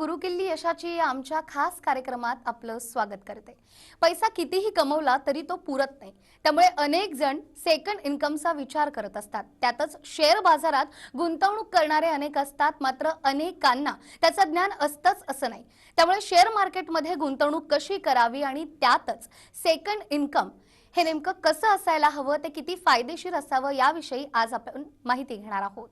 नमस्कार गुरुकिल्ली यशाची आमच्या खास कार्यक्रमात आपलं स्वागत करते. पैसा कितीही कमवला तरी तो पुरत नाही. त्यामुळे अनेक जण सेकंड इन्कमचा विचार करत असतात. त्यातच शेअर बाजारात गुंतवणूक करणारे अनेक असतात मात्र अनेकांना त्याचं ज्ञान असतंच असं नाही. त्यामुळे शेअर मार्केटमध्ये गुंतवणूक कशी करावी आणि त्यातच सेकंड इन्कम हे नेमकं कसं असायला हवं ते किती फायदेशीर असावं याविषयी आज आपण माहिती घेणार आहोत.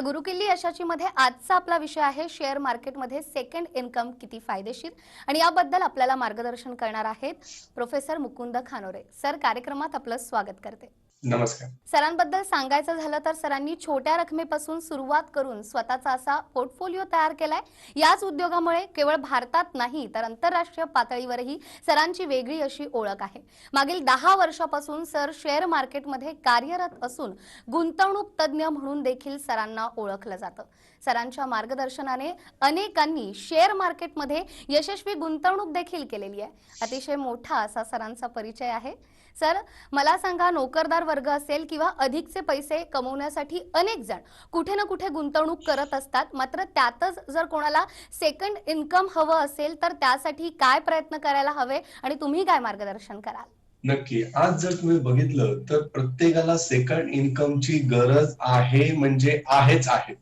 तर गुरुकिल्ली यशाची मध्ये आजचा आपला विषय आहे शेअर मार्केटमध्ये सेकंड इन्कम किती फायदेशीर? आणि याबद्दल आपल्याला मार्गदर्शन करणार आहेत प्रोफेसर मुकुंद खानोरे. सर कार्यक्रमात आपलं स्वागत करते. नमस्कार. सरांबद्दल सांगायचं झालं तर सरांनी छोट्या रकमेपासून सुरुवात करून स्वतःचा असा पोर्टफोलिओ तयार केलाय. याच उद्योगामुळे केवळ भारतात नाही तर आंतरराष्ट्रीय पातळीवरही सरांची वेगळी अशी ओळख आहे. मागील दहा वर्षापासून सर शेअर मार्केटमध्ये कार्यरत असून गुंतवणूक तज्ज्ञ म्हणून देखील सरांना ओळखलं जातं. सरांच्या मार्गदर्शनाने अनेकांनी शेअर मार्केटमध्ये यशस्वी गुंतवणूक देखील केलेली आहे. अतिशय मोठा असा सरांचा परिचय आहे. सर मला सांगा नोकरदार वर्ग असेल किंवा अधिकचे पैसे कमवण्यासाठी अनेक जण कुठे ना कुठे गुंतवणूक करत असतात. मात्र त्यातच जर कोणाला सेकंड इन्कम हवं असेल तर त्यासाठी काय प्रयत्न करायला हवे आणि तुम्ही काय मार्गदर्शन कराल? नक्की. आज जर तुम्ही बघितलं तर प्रत्येकाला सेकंड इन्कमची गरज आहे म्हणजे आहेच आहे.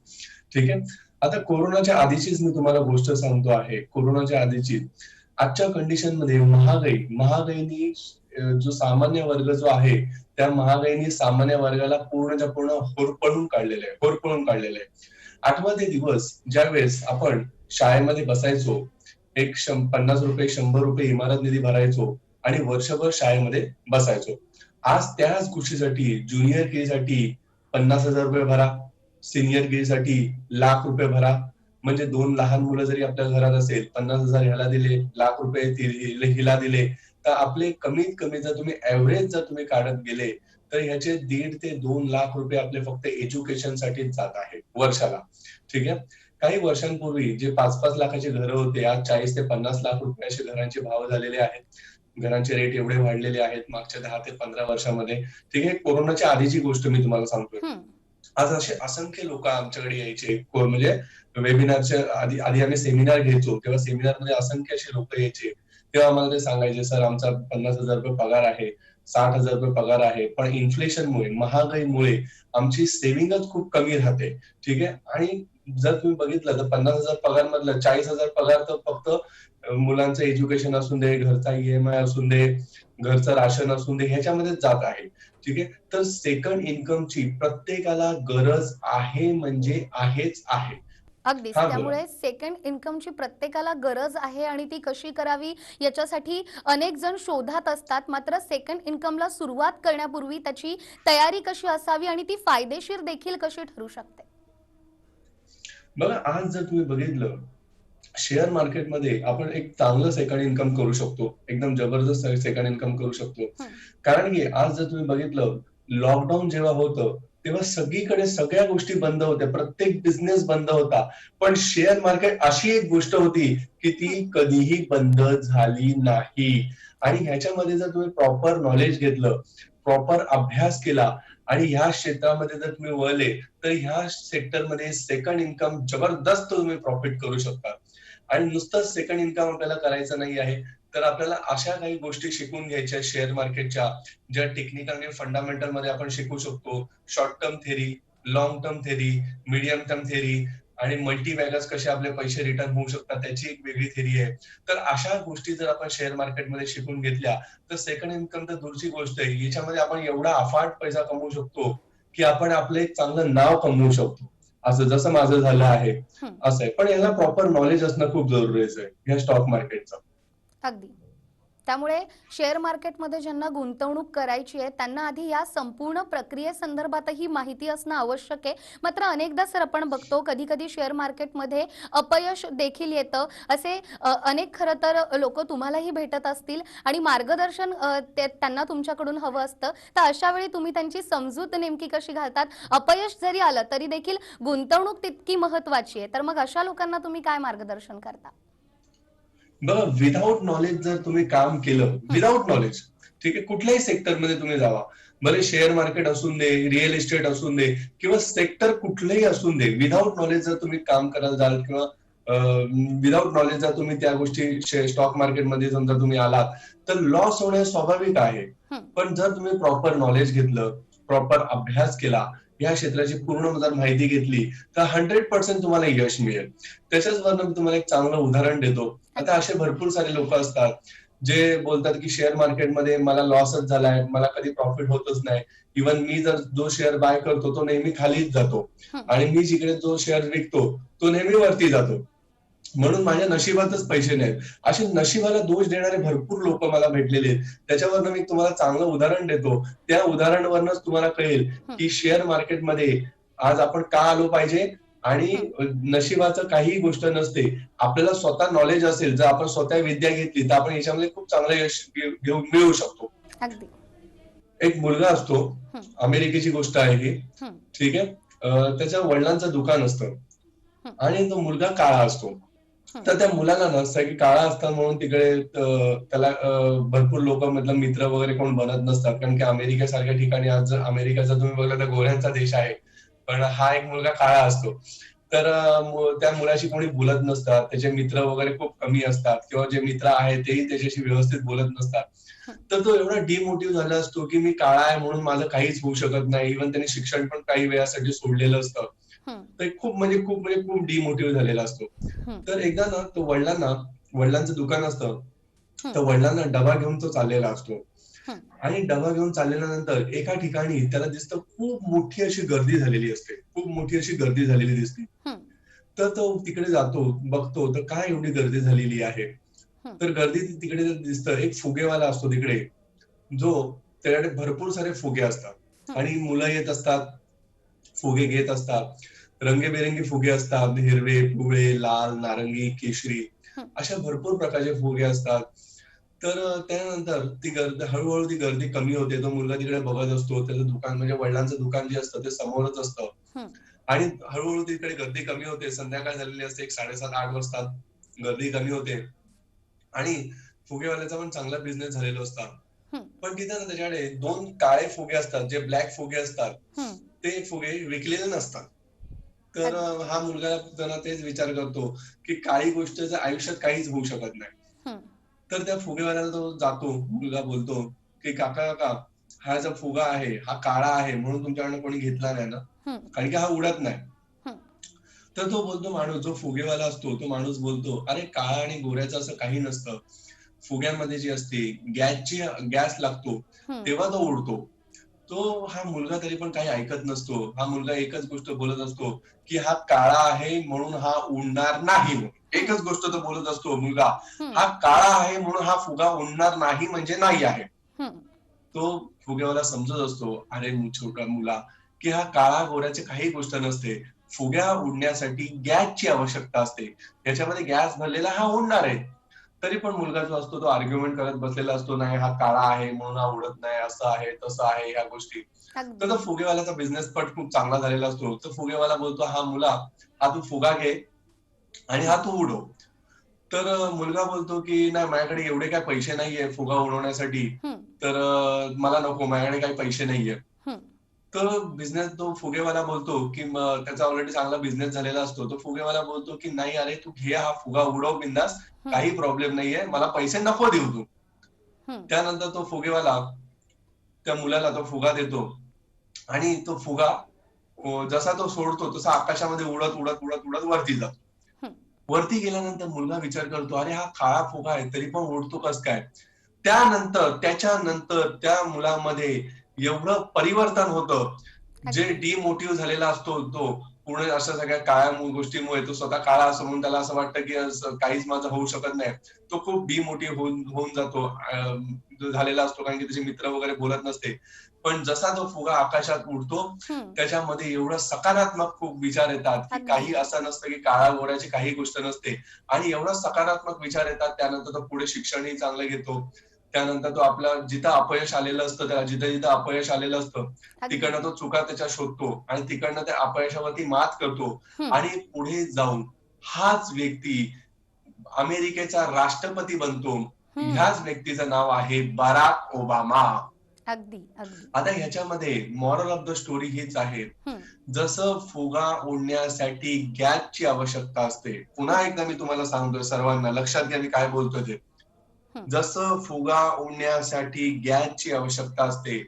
ठीक आहे? आता कोरोनाच्या आधीचीच मी तुम्हाला गोष्ट सांगतो आहे. कोरोनाच्या आधीची. आजच्या कंडिशनमध्ये महागाई महागाईनी जो सामान्य वर्ग जो आहे त्या महागाईने सामान्य वर्गाला पूर्णच्या पूर्ण होरपळून काढलेलं आहे होरपळून काढलेलं आहे. आठवा ते दिवस ज्यावेळेस आपण शाळेमध्ये बसायचो एक पन्नास रुपये शंभर रुपये इमारत निधी भरायचो आणि वर्षभर शाळेमध्ये बसायचो. आज त्याच गोष्टीसाठी ज्युनियर के साठी पन्नास हजार रुपये भरा सिनियर के साठी लाख रुपये भरा. म्हणजे दोन लहान मुलं जरी आपल्या घरात असेल पन्नास हजार ह्याला दिले लाख रुपये हिला दिले तर आपले कमीत कमी जर तुम्ही ऍव्हरेज जर तुम्ही काढत गेले तर ह्याचे दीड ते दोन लाख रुपये आपले फक्त एज्युकेशन साठीच जात आहे वर्षाला. ठीक आहे? काही वर्षांपूर्वी जे पाच पाच लाखाचे घरं होते आज चाळीस ते पन्नास लाख रुपये असे घरांचे भाव झालेले आहेत. घरांचे रेट एवढे वाढलेले आहेत मागच्या दहा ते पंधरा वर्षामध्ये. ठीक आहे? कोरोनाच्या आधीची गोष्ट मी तुम्हाला सांगतोय. आज असे असंख्य लोक आमच्याकडे यायचे. म्हणजे वेबिनारच्या आधी आधी आम्ही सेमिनार घ्यायचो. तेव्हा सेमिनारमध्ये असंख्य असे लोक यायचे. तेव्हा आम्हाला ते सांगायचे सर आमचा पन्नास हजार रुपये पगार आहे साठ हजार रुपये पगार आहे पण इन्फ्लेशनमुळे महागाईमुळे आमची सेव्हिंगच खूप कमी राहते. ठीक आहे? आणि जर तुम्ही बघितलं तर पन्नास हजार पगार मधलं चाळीस हजार पगार तर फक्त मुलांचं एज्युकेशन असून दे घरचा ईएमआय असून दे घरचं राशन असून दे ह्याच्यामध्येच जात आहे. ठीक आहे? तर सेकंड इन्कमची प्रत्येकाला गरज आहे म्हणजे आहेच आहे. अगदीच. हा, बरोबर. त्यामुळे सेकंड इन्कमची प्रत्येकाला गरज आहे आणि ती कशी करावी याच्यासाठी अनेक जण शोधात असतात. मात्र सेकंड इन्कमला सुरुवात करण्यापूर्वी त्याची तयारी कशी असावी आणि ती फायदेशीर देखील कशी ठरू शकते? बघा आज जर तुम्ही बघितलं शेअर मार्केटमध्ये आपण एक चांगलं सेकंड इन्कम करू शकतो. एकदम जबरदस्त सेकंड इन्कम करू शकतो. कारण की आज जर तुम्ही बघितलं लॉकडाऊन जेव्हा होतं तेव्हा सगळीकडे सगळ्या गोष्टी बंद होत्या. प्रत्येक बिझनेस बंद होता. पण शेअर मार्केट अशी एक गोष्ट होती की ती कधीही बंद झाली नाही. आणि ह्याच्यामध्ये जर तुम्ही प्रॉपर नॉलेज घेतलं प्रॉपर अभ्यास केला आणि ह्या क्षेत्रामध्ये जर तुम्ही वळले तर ह्या सेक्टरमध्ये सेकंड इन्कम जबरदस्त तुम्ही प्रॉफिट करू शकता. आणि नुसतंच सेकंड इन्कम आपल्याला करायचं नाही आहे. तर आपल्याला अशा काही गोष्टी शिकून घ्यायच्या शेअर मार्केटच्या ज्या टेक्निकल आणि फंडामेंटलमध्ये आपण शिकू शकतो. Short term theory long term theory medium term theory आणि मल्टी बॅगर्स कसे आपले पैसे रिटर्न होऊ शकतात त्याची एक वेगळी थेरी आहे. तर अशा गोष्टी जर आपण शेअर मार्केटमध्ये शिकून घेतल्या तर सेकंड इन्कम तर दूरची गोष्ट आहे. याच्यामध्ये आपण एवढा अफाट पैसा कमवू शकतो की आपण आपलं एक चांगलं नाव कमवू शकतो. असं जसं माझं झालं आहे. असं आहे. पण याला प्रॉपर नॉलेज असणं खूप जरुरीचं आहे. या स्टॉक मार्केटचं अगदी. त्यामुळे शेअर मार्केटमध्ये ज्यांना गुंतवणूक करायची आहे त्यांना आधी या संपूर्ण प्रक्रियेसंदर्भातही माहिती असणं आवश्यक आहे. मात्र अनेकदा सर आपण बघतो कधी कधी शेअर मार्केटमध्ये अपयश देखील येतं. असे अनेक खरं तर लोक तुम्हालाही भेटत असतील आणि मार्गदर्शन त्यांना तुमच्याकडून हवं असतं. तर अशा वेळी तुम्ही त्यांची समजूत नेमकी कशी घालतात? अपयश जरी आलं तरी देखील गुंतवणूक तितकी महत्वाची आहे. तर मग अशा लोकांना तुम्ही काय मार्गदर्शन करता? बघा विदाऊट नॉलेज जर तुम्ही काम केलं विदाऊट नॉलेज ठीक आहे कुठल्याही सेक्टरमध्ये तुम्ही जावा. भले शेअर मार्केट असून दे रिअल इस्टेट असून दे किंवा सेक्टर कुठलंही असून दे विदाऊट नॉलेज जर तुम्ही काम करायला जाल किंवा विदाऊट नॉलेज जर तुम्ही त्या गोष्टी स्टॉक मार्केटमध्ये समजा तुम्ही आलात तर लॉस होणे स्वाभाविक आहे. पण जर तुम्ही प्रॉपर नॉलेज घेतलं प्रॉपर अभ्यास केला या क्षेत्राची पूर्ण जर माहिती घेतली तर हंड्रेड पर्सेंट तुम्हाला यश मिळेल. त्याच्याच वरनं मी तुम्हाला एक चांगलं उदाहरण देतो. आता असे भरपूर सारे लोक असतात जे बोलतात की शेअर मार्केटमध्ये मला लॉसच झालाय मला कधी प्रॉफिट होतच नाही. इवन मी जर जो शेअर बाय करतो तो नेहमी खालीच जातो. आणि मी जिकडे जो शेअर विकतो तो नेहमी वरती जातो. म्हणून माझ्या नशिबातच पैसे नाहीत. असे नशिबाला दोष देणारे भरपूर लोक मला भेटलेले आहेत. त्याच्यावरनं मी तुम्हाला चांगलं उदाहरण देतो. त्या उदाहरणावरनच तुम्हाला कळेल की शेअर मार्केटमध्ये आज आपण का आलो पाहिजे? आणि नशिबाचं काही गोष्ट नसते आपल्याला स्वतः नॉलेज असेल जर आपण स्वतः विद्या घेतली तर आपण याच्यामध्ये खूप चांगलं यश घेऊ घेऊ- मिळवू शकतो. एक मुलगा असतो. अमेरिकेची गोष्ट आहे ही. ठीक आहे? त्याच्या वडिलांचं दुकान असतं. आणि तो मुलगा काळा असतो. तर त्या मुलाला ना की काळा असतात म्हणून तिकडे त्याला भरपूर लोक मतलब मित्र वगैरे कोण बनत नसतात. कारण की अमेरिकेसारख्या ठिकाणी आज जर अमेरिकेचा तुम्ही बघला तर गोऱ्यांचा देश आहे. पण हा एक मुलगा काळा असतो तर त्या मुलाशी कोणी बोलत नसतात त्याचे मित्र वगैरे खूप कमी असतात किंवा जे मित्र आहेत तेही त्याच्याशी व्यवस्थित बोलत नसतात तर तो एवढा डिमोटिव्ह झाला असतो की मी काळा आहे म्हणून माझं काहीच होऊ शकत नाही इव्हन त्यांनी शिक्षण पण काही वेळासाठी सोडलेलं असतं. तर खूप म्हणजे खूप म्हणजे खूप डिमोटिव्ह झालेला असतो. तर एकदा ना तो वडिलांना वडिलांचं दुकान असतं. तर वडिलांना डबा घेऊन तो चाललेला असतो. आणि डबा घेऊन चालल्यानंतर एका ठिकाणी त्याला दिसतं खूप मोठी अशी गर्दी झालेली असते खूप मोठी अशी गर्दी झालेली दिसते. तर तो तिकडे जातो बघतो तर काय एवढी गर्दी झालेली आहे. तर गर्दी तिकडे दिसतं एक फुगेवाला असतो तिकडे जो त्याच्याकडे भरपूर सारे फुगे असतात. आणि मुलं येत असतात फुगे घेत असतात रंगीबेरंगी फुगे असतात हिरवे पिवळे लाल नारंगी केशरी. अशा भरपूर प्रकारचे फुगे असतात तर त्यानंतर ती गर्दी हळूहळू ती गर्दी कमी होते. तो मुलगा तिकडे बघत असतो. त्याचं दुकान म्हणजे वडिलांचं दुकान जे असतं ते समोरच असतं. आणि हळूहळू तिकडे गर्दी कमी होते. संध्याकाळ झालेली असते. एक साडेसात आठ वाजता गर्दी कमी होते. आणि फुगेवाल्याचा पण चांगला बिझनेस झालेला असता. हं. पण तिथे ना त्याच्याकडे दोन काळे फुगे असतात. जे ब्लॅक फुगे असतात. ते फुगे विकलेले नसतात. तर हा मुलगा त्यांना तेच विचार करतो की काळी गोष्ट आयुष्यात काहीच होऊ शकत नाही. तर त्या फुगेवाल्याला तो जातो मुलगा बोलतो की काका काका हा जो फुगा आहे हा काळा आहे म्हणून तुमच्याकडनं कोणी घेतला नाही ना. कारण की हा उडत नाही. तर तो बोलतो माणूस जो फुगेवाला असतो तो माणूस बोलतो अरे काळा आणि गोऱ्याचं असं काही नसतं फुग्यामध्ये जी असते गॅसची गॅस लागतो. तेव्हा तो उडतो तो हा मुलगा तरी पण काही ऐकत नसतो हा मुलगा एकच गोष्ट बोलत असतो की हा काळा आहे म्हणून हा उडणार नाही म्हणून. एकच गोष्ट तो बोलत असतो मुलगा. हं. काळा आहे म्हणून हा फुगा उडणार नाही म्हणजे नाही आहे. तो फुग्यावाला समजत असतो अरे छोटा मुला की हा काळा गोऱ्याची काही गोष्ट नसते. फुग्या उडण्यासाठी गॅसची आवश्यकता असते. याच्यामध्ये गॅस भरलेला हा उडणार आहे. तरी पण मुलगा जो असतो तो आर्ग्युमेंट करत बसलेला असतो नाही हा काळा आहे म्हणून हा उडत नाही असं आहे तसं आहे ह्या गोष्टी. तर तो फुगेवाल्याचा बिझनेस पट खूप चांगला झालेला असतो. तर फुगेवाला बोलतो हा मुला हा तू फुगा घे आणि हा तू उडव तर मुलगा बोलतो की नाही माझ्याकडे एवढे काय पैसे नाहीये फुगा उडवण्यासाठी. तर मला नको माझ्याकडे काही पैसे नाहीये हं. तर बिझनेस तो फुगेवाला बोलतो की त्याचा ऑलरेडी चांगला बिझनेस झालेला असतो तो फुगेवाला बोलतो की नाही अरे तू घे हा फुगा उडव बिंदास. काही प्रॉब्लेम नाहीये मला पैसे नको देऊ तू. त्यानंतर तो फुगेवाला त्या मुलाला तो फुगा देतो आणि तो फुगा जसा तो सोडतो तसा आकाशामध्ये उडत उडत उडत उडत वरती जातो. वरती गेल्यानंतर मुलगा विचार करतो अरे हा काळा फुगा आहे तरी पण उडतो कस काय? त्यानंतर त्याच्यानंतर त्या मुलामध्ये एवढं परिवर्तन होतं. जे डिमोटिव्ह झालेला असतो तो पूर्ण अशा सगळ्या काळ्या गोष्टीमुळे तो स्वतः काळा असं म्हणून त्याला असं वाटतं की काहीच माझं होऊ शकत नाही. तो खूप डिमोटिव्ह होऊन होऊन जातो. झालेला असतो कारण की त्याचे मित्र वगैरे बोलत नसते. पण जसा तो फुगा आकाशात उडतो. त्याच्यामध्ये एवढं सकारात्मक खूप विचार येतात की. काही असं नसतं की काळा गोऱ्याची काही गोष्ट नसते आणि एवढा सकारात्मक विचार येतात त्यानंतर तो पुढे शिक्षणही चांगलं घेतो त्यानंतर तो आपला जिथं अपयश आलेलं असतं त्याला जिथं जिथं अपयश आलेलं असतं. तिकडनं तो चुका त्याच्या शोधतो आणि तिकडनं त्या अपयशावरती मात करतो. आणि पुढे जाऊन हाच व्यक्ती अमेरिकेचा राष्ट्रपती बनतो. ह्याच व्यक्तीचं नाव आहे बराक ओबामा अगदी आता ह्याच्यामध्ये मॉरल ऑफ द स्टोरी हीच आहे. जसं फुगा उडण्यासाठी गॅसची आवश्यकता असते पुन्हा एकदा मी तुम्हाला सांगतोय सर्वांना लक्षात घ्या मी काय बोलतोय ते. जसं फुगा उडण्यासाठी गॅसची आवश्यकता असते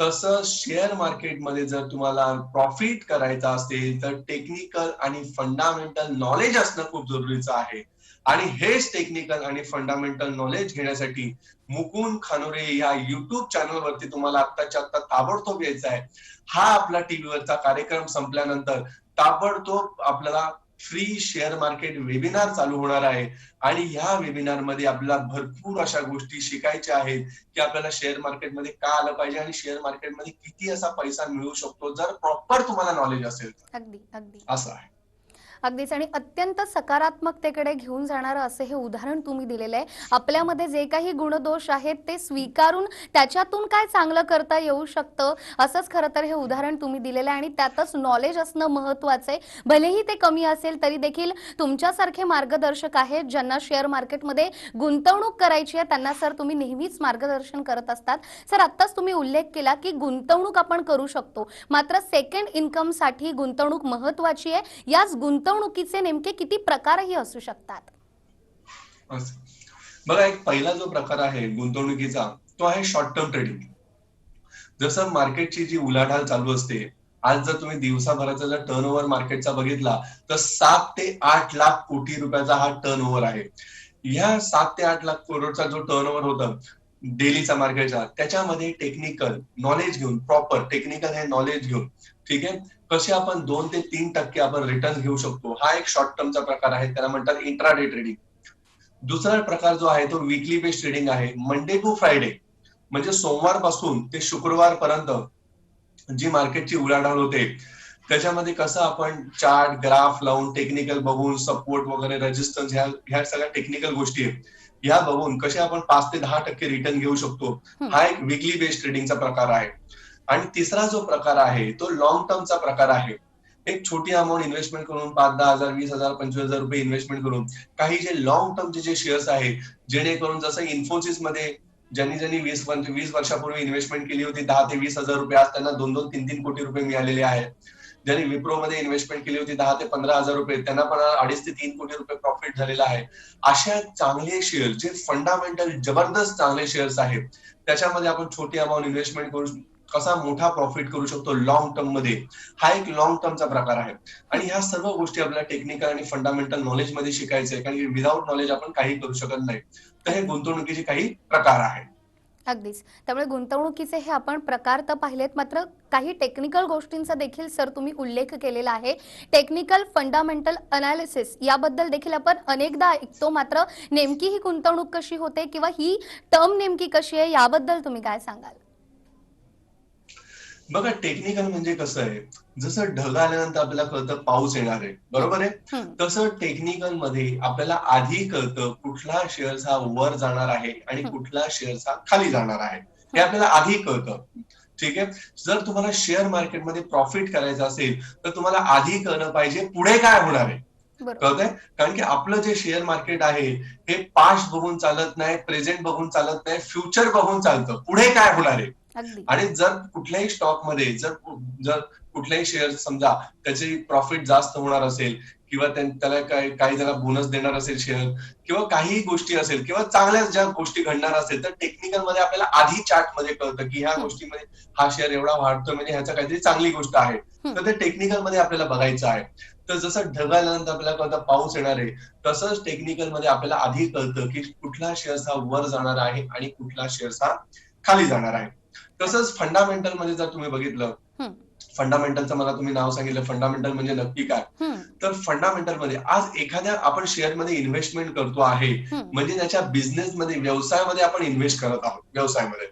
तसं शेअर मार्केटमध्ये जर तुम्हाला प्रॉफिट करायचं असेल तर टेक्निकल आणि फंडामेंटल नॉलेज असणं खूप जरुरीचं आहे. आणि हेच टेक्निकल आणि फंडामेंटल नॉलेज घेण्यासाठी मुकुंद खानोरे या युट्यूब चॅनलवरती तुम्हाला आत्ताच्या आत्ता ताबडतोब यायचा आहे. हा आपला टीव्हीवरचा कार्यक्रम संपल्यानंतर ताबडतोब आपल्याला फ्री शेअर मार्केट वेबिनार चालू होणार आहे. आणि ह्या वेबिनारमध्ये आपल्याला भरपूर अशा गोष्टी शिकायच्या आहेत की आपल्याला शेअर मार्केटमध्ये का आलं पाहिजे आणि शेअर मार्केटमध्ये किती असा पैसा मिळू शकतो जर प्रॉपर तुम्हाला नॉलेज असेल तर. अगदी अगदी. असं आहे. अगदीच. आणि अत्यंत सकारात्मकतेकडे घेऊन जाणारं असं हे उदाहरण तुम्ही दिलेलं आहे. आपल्यामध्ये जे काही गुणदोष आहेत ते स्वीकारून त्याच्यातून काय चांगलं करता येऊ शकतं असंच खरं तर हे उदाहरण तुम्ही दिलेलं आहे. आणि त्यातच नॉलेज असणं महत्त्वाचं आहे. भलेही ते कमी असेल तरी देखील तुमच्यासारखे मार्गदर्शक आहेत ज्यांना शेअर मार्केटमध्ये गुंतवणूक करायची आहे त्यांना सर तुम्ही नेहमीच मार्गदर्शन करत असतात. सर आत्ताच तुम्ही उल्लेख केला की गुंतवणूक आपण करू शकतो. मात्र सेकंड इन्कमसाठी गुंतवणूक महत्त्वाची आहे. याच गुंतवणुकीचे नेमके किती प्रकारही असू शकतात. बघा एक पहिला जो प्रकार आहे गुंतवणुकीचा तो आहे शॉर्ट टर्म ट्रेडिंग जसं मार्केटची जी उलाढाल चालू असते आज जर तुम्ही दिवसाभराचा जर टर्न ओव्हर मार्केटचा बघितला तर सात ते आठ लाख कोटी रुपयाचा हा टर्न ओव्हर आहे. ह्या सात ते आठ लाख करोडचा जो टर्न ओव्हर होता डेलीचा मार्केटचा त्याच्यामध्ये टेक्निकल नॉलेज घेऊन प्रॉपर टेक्निकल हे नॉलेज घेऊन ठीक आहे? कसे आपण दोन ते तीन टक्के आपण रिटर्न घेऊ शकतो? हा एक शॉर्ट टर्मचा प्रकार आहे त्याला म्हणतात इंट्राडे ट्रेडिंग दुसरा प्रकार जो आहे तो वीकली बेस्ड ट्रेडिंग आहे. मंडे टू फ्रायडे म्हणजे सोमवारपासून ते शुक्रवार पर्यंत जी मार्केटची उलाढाल होते त्याच्यामध्ये कसं आपण चार्ट ग्राफ लावून टेक्निकल बघून सपोर्ट वगैरे रेजिस्टन्स ह्या ह्या सगळ्या टेक्निकल गोष्टी आहेत. ह्या बघून कसे आपण पाच ते दहा टक्के रिटर्न घेऊ शकतो. हा. एक वीकली बेस्ड ट्रेडिंगचा प्रकार आहे. आणि तिसरा जो प्रकार आहे तो लॉंग टर्मचा प्रकार आहे. एक छोटी अमाऊंट इन्व्हेस्टमेंट करून पाच दहा हजार वीस हजार पंचवीस हजार रुपये इन्व्हेस्टमेंट करून काही जे लॉंग टर्मचे जे शेअर्स आहेत जेणेकरून जसं इन्फोसिसमध्ये ज्यांनी ज्यांनी वीस वीस वर्षापूर्वी इन्व्हेस्टमेंट केली होती दहा ते वीस हजार रुपये आज त्यांना दोन दोन तीन तीन कोटी रुपये मिळालेले आहेत. ज्यांनी विप्रो मध्ये इन्व्हेस्टमेंट केली होती दहा ते पंधरा हजार रुपये त्यांना पण अडीच ते तीन कोटी रुपये प्रॉफिट झालेला आहे. अशा चांगले शेअर जे फंडामेंटल जबरदस्त चांगले शेअर्स आहेत त्याच्यामध्ये आपण छोटी अमाऊंट इन्व्हेस्टमेंट करू कसा मोठा प्रॉफिट करू शकतो लॉंग टर्ममध्ये हा एक लॉंग टर्मचा प्रकार आहे. आणि ह्या सर्व गोष्टी आपल्याला टेक्निकल आणि फंडामेंटल नॉलेजमध्ये शिकायचं आहे. कारण विदाऊट नॉलेज आपण काही करू शकत नाही. तर हे गुंतवणुकीचे काही प्रकार आहेत. अगदीच. त्यामुळे गुंतवणुकीचे हे आपण प्रकार तर पाहिलेत मात्र काही टेक्निकल गोष्टींचा देखील सर तुम्ही उल्लेख केलेला आहे. टेक्निकल फंडामेंटल अनालिसिस याबद्दल देखील आपण अनेकदा ऐकतो मात्र नेमकी ही गुंतवणूक कशी होते किंवा ही टर्म नेमकी कशी आहे याबद्दल तुम्ही काय सांगाल? बघा टेक्निकल म्हणजे कसं आहे जसं ढग आल्यानंतर आपल्याला कळतं पाऊस येणार आहे बरोबर आहे? तसं टेक्निकलमध्ये आपल्याला आधी कळतं कुठला शेअर हा वर जाणार आहे आणि. कुठला शेअर हा खाली जाणार आहे. हे. आपल्याला आधी कळतं. ठीक आहे? जर तुम्हाला शेअर मार्केटमध्ये प्रॉफिट करायचं असेल तर तुम्हाला आधी कळलं पाहिजे पुढे काय होणार आहे. बरोबर. कळतंय? कारण की आपलं जे शेअर मार्केट आहे हे पास्ट बघून चालत नाही प्रेझेंट बघून चालत नाही फ्युचर बघून चालतं. पुढे काय होणार आहे? आणि जर कुठल्याही स्टॉकमध्ये जर जर कुठल्याही शेअर समजा त्याचे प्रॉफिट जास्त होणार असेल किंवा त्यां- त्याला काही काही जरा बोनस देणार असेल शेअर किंवा काही गोष्टी असेल किंवा चांगल्या ज्या गोष्टी घडणार असेल तर टेक्निकलमध्ये आपल्याला आधी चार्टमध्ये कळतं की ह्या. गोष्टीमध्ये हा शेअर एवढा वाढतोय म्हणजे ह्याचा काहीतरी चांगली गोष्ट आहे. तर ते टेक्निकलमध्ये आपल्याला बघायचं आहे तर जसं ढगाल्यानंतर आपल्याला कळतं पाऊस येणार आहे तसंच टेक्निकलमध्ये आपल्याला आधी कळतं की कुठला शेअर हा वर जाणार आहे आणि कुठला शेअर हा खाली जाणार आहे तसंच फंडामेंटलमध्ये जर तुम्ही बघितलं. फंडामेंटलचं मला तुम्ही नाव सांगितलं फंडामेंटल म्हणजे नक्की काय? तर फंडामेंटलमध्ये आज एखाद्या आपण शेअरमध्ये इन्व्हेस्टमेंट करतो आहे म्हणजे त्याच्या बिझनेसमध्ये व्यवसायामध्ये आपण इन्व्हेस्ट करत आहोत व्यवसायामध्ये.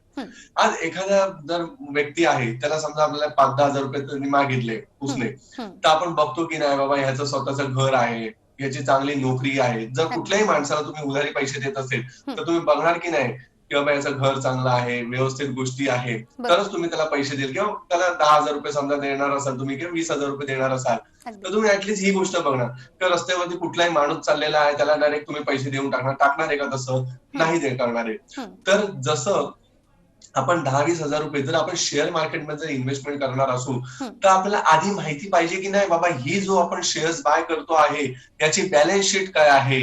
आज एखाद्या जर व्यक्ती आहे त्याला समजा आपल्याला पाच दहा हजार रुपये त्यांनी मागितले उसने. तर आपण बघतो की नाही बाबा ह्याचं स्वतःचं घर आहे याची चांगली नोकरी आहे. जर कुठल्याही माणसाला तुम्ही उधारी पैसे देत असेल तर तुम्ही बघणार की नाही की बाबा याचं घर चांगलं आहे व्यवस्थित गोष्टी आहे. तरच तुम्ही त्याला पैसे देईल. किंवा त्याला दहा हजार रुपये समजा देणार असाल तुम्ही किंवा वीस हजार रुपये देणार असाल. तर तुम्ही ऍटलीस्ट ही गोष्ट बघणार. तर रस्त्यावरती कुठलाही माणूस चाललेला आहे त्याला डायरेक्ट तुम्ही पैसे देऊन टाकणार. टाकणार आहे का तसं? नाही दे करणार आहे. तर जसं आपण दहा वीस हजार रुपये जर आपण शेअर मार्केटमध्ये जर इन्व्हेस्टमेंट करणार असू. तर आपल्याला आधी माहिती पाहिजे की नाही बाबा ही जो आपण शेअर्स बाय करतो आहे याची बॅलन्स शीट काय आहे?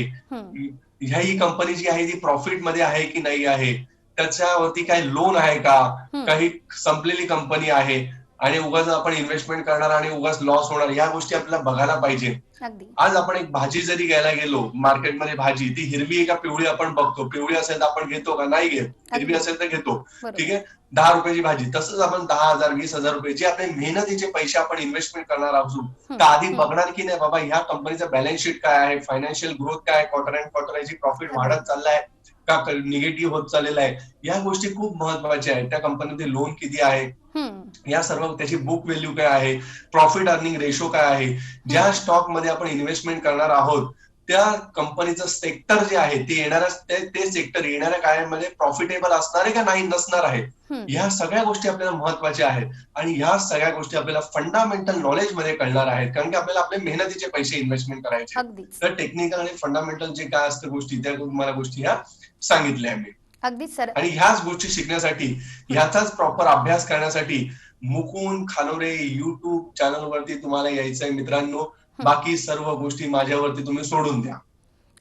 ही कंपनी जी आहे ती प्रॉफिटमध्ये आहे की नाही आहे त्याच्यावरती काही लोन आहे का. काही संपलेली कंपनी आहे आणि उगाच आपण इन्व्हेस्टमेंट करणार आणि उगाच लॉस होणार या गोष्टी आपल्याला बघायला पाहिजे. आज आपण एक भाजी जरी घ्यायला गेलो मार्केटमध्ये भाजी ती हिरवी आहे का पिवळी आपण बघतो. पिवळी असेल तर आपण घेतो का? नाही घेत. हिरवी असेल तर घेतो. ठीक आहे? दहा रुपयाची भाजी तसंच आपण दहा हजार वीस हजार रुपये जे आपले मेहनतीचे पैसे आपण इन्व्हेस्टमेंट करणार आहोत. तर आधी. बघणार की नाही बाबा ह्या कंपनीचं बॅलन्स शीट काय आहे? फायनान्शियल ग्रोथ काय आहे? क्वार्टर अँड क्वार्टर याची प्रॉफिट वाढत चाललाय का? निगेटिव्ह होत चाललेला आहे? या गोष्टी खूप महत्त्वाच्या आहेत. त्या कंपनीमध्ये लोन किती आहे? या सर्व त्याची बुक व्हॅल्यू काय आहे? प्रॉफिट अर्निंग रेशो काय आहे? ज्या स्टॉकमध्ये आपण इन्व्हेस्टमेंट करणार आहोत त्या कंपनीचं सेक्टर जे आहे ते येणाऱ्या ते- ते सेक्टर येणाऱ्या काळामध्ये प्रॉफिटेबल असणार आहे का नाही नसणार आहे? ह्या सगळ्या गोष्टी आपल्याला महत्त्वाच्या आहेत. आणि ह्या सगळ्या गोष्टी आपल्याला फंडामेंटल नॉलेजमध्ये कळणार आहेत. कारण की आपल्याला आपले मेहनतीचे पैसे इन्व्हेस्टमेंट करायचे तर टेक्निकल आणि फंडामेंटल जे काय असतं गोष्टी त्या तुम्हाला गोष्टी ह्या सांगितल्या मी. अगदीच सर. आणि ह्याच गोष्टी शिकण्यासाठी ह्याचाच प्रॉपर अभ्यास करण्यासाठी मुकुंद खानोरे युट्यूब चॅनल वरती तुम्हाला यायचंय मित्रांनो. बाकी सर्व गोष्टी माझ्यावरती तुम्ही सोडून द्या.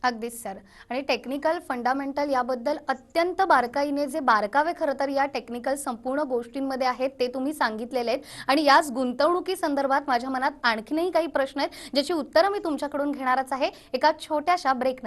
अगदीच सर. आणि टेक्निकल फंडामेंटल याबद्दल अत्यंत बारकाईने जे बारकावे खरं तर या टेक्निकल संपूर्ण गोष्टींमध्ये आहेत ते तुम्ही सांगितलेले आहेत. आणि याच गुंतवणुकी संदर्भात माझ्या मनात आणखीनही काही प्रश्न आहेत ज्याची उत्तरं मी तुमच्याकडून घेणारच आहे. एका छोट्याशा ब्रेक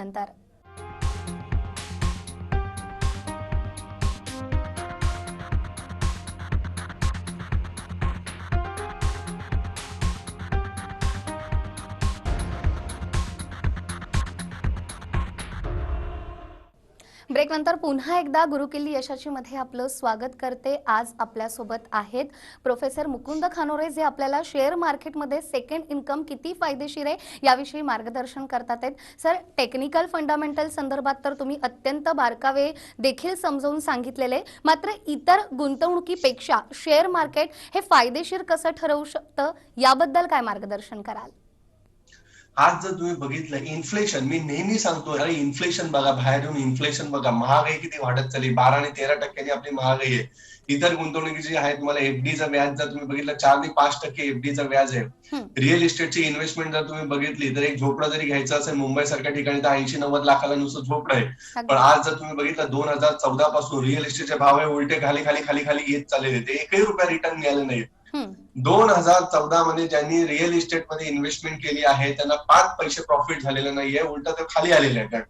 ब्रेक नंतर पुन्हा एकदा गुरुकिल्ली यशाची मध्ये आपलं स्वागत करते. आज आपल्यासोबत आहेत प्रोफेसर मुकुंद खानोरे जे आपल्याला शेअर मार्केटमध्ये सेकंड इन्कम किती फायदेशीर आहे याविषयी मार्गदर्शन करतात आहेत. सर टेक्निकल फंडामेंटल संदर्भात तर तुम्ही अत्यंत बारकावे देखील समजावून सांगितलेले. मात्र इतर गुंतवणुकीपेक्षा शेअर मार्केट हे फायदेशीर कसं ठरवू शकतं याबद्दल काय मार्गदर्शन कराल? आज जर तुम्ही बघितलं इन्फ्लेशन मी नेहमी सांगतो अरे इन्फ्लेशन बघा बाहेर येऊन इन्फ्लेशन बघा महागाई किती वाढत चालली बारा आणि तेरा टक्क्यांनी आपली महागाई आहे. इतर गुंतवणुकीची आहे तुम्हाला एफडीचं व्याज जर तुम्ही बघितलं चार ते पाच टक्के एफडीचं व्याज आहे. रिअल इस्टेटची इन्व्हेस्टमेंट जर तुम्ही बघितली तर एक झोपडं जरी घ्यायचं असेल मुंबई सारख्या ठिकाणी तर ऐंशी नव्वद लाखाला नुसतं झोपडं आहे. पण आज जर तुम्ही बघितलं दोन हजार चौदा पासून रिअल इस्टेटचे भाव आहे उलटे खाली खाली खाली खाली येत चाललेले ते एकही रुपया रिटर्न मिळाले नाही हम्म, दोन हजार चौदा मध्ये ज्यांनी रिअल इस्टेटमध्ये इन्व्हेस्टमेंट केली आहे त्यांना पाच पैसे प्रॉफिट झालेले नाहीये उलट ते खाली आलेले आहेत.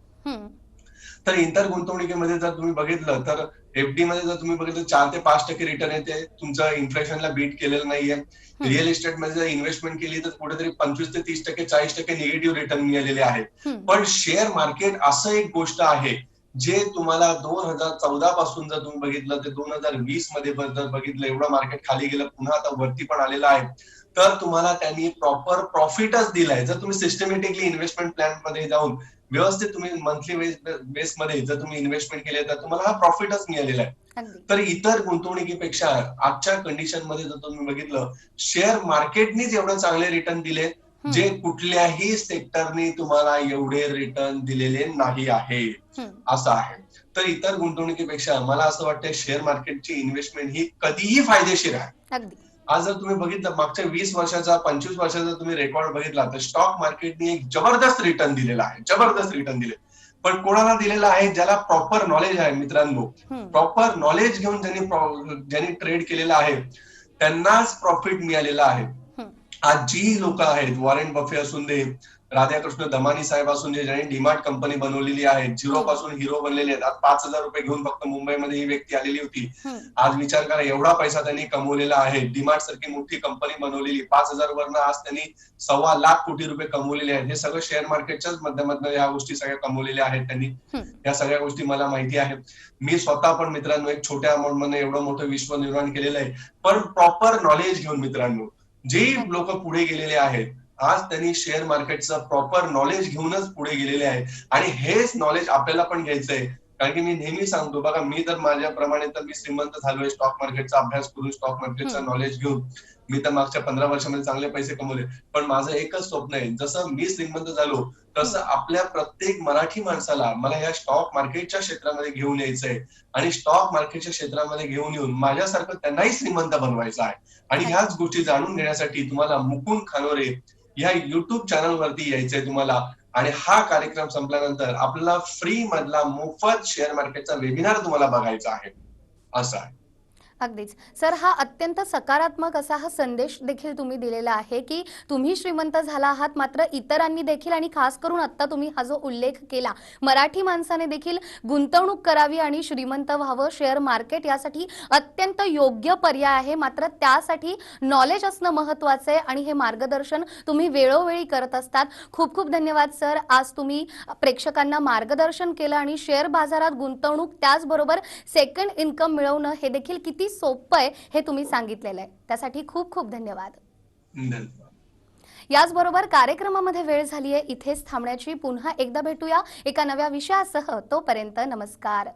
तर इतर गुंतवणुकीमध्ये जर तुम्ही बघितलं तर एफडी मध्ये जर तुम्ही बघितलं चार ते पाच टक्के रिटर्न येते. तुमचं इन्फ्लेशनला बीट केलेलं नाहीये. रिअल इस्टेटमध्ये जर इन्व्हेस्टमेंट केली तर कुठेतरी पंचवीस ते तीस टक्के चाळीस टक्के निगेटिव्ह रिटर्न मिळालेले आहेत. पण शेअर मार्केट असं एक गोष्ट आहे जे तुम्हाला दोन हजार चौदा पासून जर तुम्ही बघितलं तर दोन हजार वीसमध्ये जर बघितलं एवढं मार्केट खाली गेलं पुन्हा आता वरती पण आलेलं आहे. तर तुम्हाला त्यांनी प्रॉपर प्रॉफिटच दिलाय. जर तुम्ही सिस्टमॅटिकली इन्व्हेस्टमेंट प्लॅनमध्ये जाऊन व्यवस्थित तुम्ही मंथली बेस मध्ये जर तुम्ही इन्व्हेस्टमेंट केले तर तुम्हाला हा प्रॉफिटच मिळालेला आहे. तर इतर गुंतवणुकीपेक्षा आजच्या कंडिशनमध्ये जर तुम्ही बघितलं शेअर मार्केटनीच एवढं चांगले रिटर्न दिले. जे कुठल्याही सेक्टरनी तुम्हाला एवढे रिटर्न दिलेले नाही आहे. असं आहे. तर इतर गुंतवणुकीपेक्षा मला असं वाटतं शेअर मार्केटची इन्व्हेस्टमेंट ही कधीही फायदेशीर आहे. आज जर तुम्ही बघितलं मागच्या वीस वर्षाचा पंचवीस वर्षाचा तुम्ही रेकॉर्ड बघितला तर स्टॉक मार्केटने एक जबरदस्त रिटर्न दिलेला आहे. जबरदस्त रिटर्न दिले पण कोणाला दिलेला आहे? ज्याला प्रॉपर नॉलेज आहे मित्रांनो. प्रॉपर नॉलेज घेऊन ज्यांनी ज्यांनी ट्रेड केलेला आहे त्यांनाच प्रॉफिट मिळालेला आहे. आज जी लोक आहेत वॉरेन बफे असून दे राधाकृष्ण दमानी साहेब असून जे ज्यांनी डीमार्ट कंपनी बनवलेली आहे झिरो पासून हिरो बनलेले आहेत. आज पाच हजार रुपये घेऊन फक्त मुंबईमध्ये ही व्यक्ती आलेली होती. हम्म. आज विचार करा एवढा पैसा त्यांनी कमवलेला आहे. डीमार्ट सारखी मोठी कंपनी बनवलेली पाच हजार वरनं आज त्यांनी सव्वा लाख कोटी रुपये कमवलेले आहेत. हे सगळं शेअर मार्केटच्याच माध्यमातून या गोष्टी सगळ्या कमवलेल्या आहेत त्यांनी. या सगळ्या गोष्टी मला माहिती आहेत. मी स्वतः पण मित्रांनो एक छोट्या अमाऊंटमध्ये एवढं मोठं विश्व निर्माण केलेलं आहे. पण प्रॉपर नॉलेज घेऊन मित्रांनो जे लोक पुढे गेलेले आहेत आज त्यांनी शेअर मार्केटचं प्रॉपर नॉलेज घेऊनच पुढे गेलेले आहेत. आणि हेच नॉलेज आपल्याला पण घ्यायचंय. कारण की मी नेहमी सांगतो बघा मी तर माझ्याप्रमाणे तर मी श्रीमंत झालोय स्टॉक मार्केटचा अभ्यास करून स्टॉक मार्केटचं. नॉलेज घेऊन. मी तर मागच्या पंधरा वर्षामध्ये चांगले पैसे कमवले. पण माझं एकच स्वप्न आहे जसं मी श्रीमंत झालो तसं आपल्या प्रत्येक मराठी माणसाला मला या स्टॉक मार्केटच्या क्षेत्रामध्ये घेऊन यायचंय. आणि स्टॉक मार्केटच्या क्षेत्रामध्ये घेऊन येऊन माझ्यासारखं त्यांनाही श्रीमंत बनवायचं आहे. आणि ह्याच गोष्टी जाणून घेण्यासाठी तुम्हाला मुकुंद खानोरे ह्या युट्यूब चॅनल वरती यायचंय तुम्हाला. आणि हा कार्यक्रम संपल्यानंतर आपल्याला फ्री मधला मोफत शेअर मार्केटचा वेबिनार तुम्हाला बघायचा आहे. असं आहे. अगदीच. सर हा अत्यंत सकारात्मक असा हा संदेश देखील तुम्ही दिलेला आहे की तुम्ही श्रीमंत झाला आहात मात्र इतरांनी देखील आणि खास करून आत्ता तुम्ही हा जो उल्लेख केला मराठी माणसाने देखील गुंतवणूक करावी आणि श्रीमंत व्हावं शेअर मार्केट यासाठी अत्यंत योग्य पर्याय आहे मात्र त्यासाठी नॉलेज असणं महत्वाचं आहे आणि हे मार्गदर्शन तुम्ही वेळोवेळी करत असतात. खूप खूप धन्यवाद सर. आज तुम्ही प्रेक्षकांना मार्गदर्शन केलं आणि शेअर बाजारात गुंतवणूक त्याचबरोबर सेकंड इन्कम मिळवणं हे देखील किती सोपं आहे हे तुम्ही सांगितलेलं आहे. त्यासाठी खूप खूप धन्यवाद. धन्यवाद. याचबरोबर कार्यक्रमामध्ये वेळ झाली आहे. इथेच थांबण्याची. पुन्हा एकदा भेटूया एका नव्या विषयासह. तोपर्यंत नमस्कार.